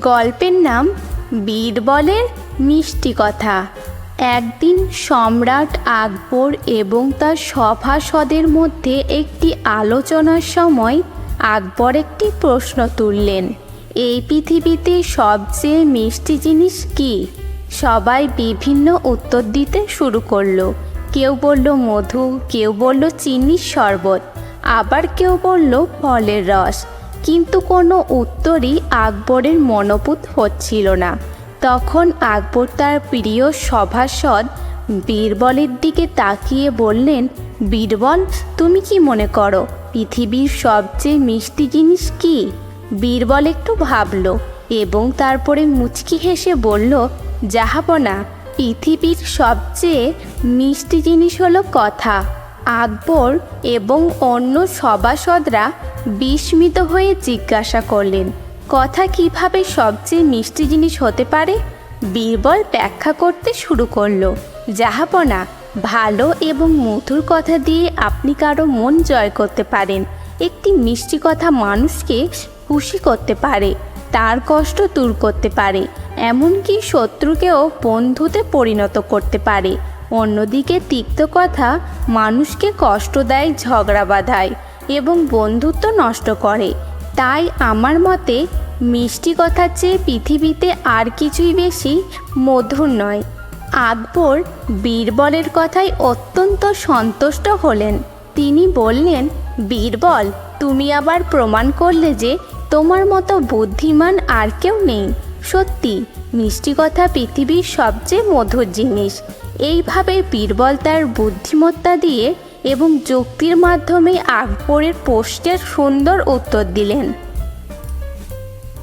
গল্পের নাম বীরবলের মিষ্টি কথা। একদিন সম্রাট আকবর এবং তার সভাসদের মধ্যে একটি আলোচনার সময় আকবর একটি প্রশ্ন তুললেন, এই পৃথিবীতে সবচেয়ে মিষ্টি জিনিস কি? সবাই বিভিন্ন উত্তর দিতে শুরু করল, কেউ বলল মধু, কেউ বলল চিনির শরবত, আবার কেউ বলল ফলের রস। কিন্তু কোনো উত্তরই আকবরের মনোপুত হচ্ছিল না। তখন আকবর তার প্রিয় সভাসদ বীরবলের দিকে তাকিয়ে বললেন, বীরবল, তুমি কি মনে করো, পৃথিবীর সবচেয়ে মিষ্টি জিনিস কি? বীরবল একটু ভাবল এবং তারপরে মুচকি হেসে বলল যাহাবনা পৃথিবীর সবচেয়ে মিষ্টি জিনিস হলো কথা। আকবর এবং অন্য সভাসদরা বিস্মিত হয়ে জিজ্ঞাসা করলেন, কথা কীভাবে সবচেয়ে মিষ্টি জিনিস হতে পারে? বীরবল ব্যাখ্যা করতে শুরু করল, যাহাপনা ভালো এবং মধুর কথা দিয়ে আপনি কারও মন জয় করতে পারেন। একটি মিষ্টি কথা মানুষকে খুশি করতে পারে, তার কষ্ট দূর করতে পারে, এমনকি শত্রুকেও বন্ধুতে পরিণত করতে পারে। অন্যদিকে তিক্ত কথা মানুষকে কষ্ট দেয়, ঝগড়া বাঁধায়। এবং বন্ধুত্ব নষ্ট করে। তাই আমার মতে মিষ্টি কথার চেয়ে পৃথিবীতে আর কিছুই বেশি মধুর নয়। আকবর বীরবলের কথায় অত্যন্ত সন্তুষ্ট হলেন। তিনি বললেন, বীরবল, তুমি আবার প্রমাণ করলে যে তোমার মতো বুদ্ধিমান আর কেউ নেই। সত্যি, মিষ্টি কথা পৃথিবীর সবচেয়ে মধুর জিনিস। এইভাবে বীরবল তার বুদ্ধিমত্তা দিয়ে এবং যুক্তির মাধ্যমে আকবরের প্রশ্নের সুন্দর উত্তর দিলেন।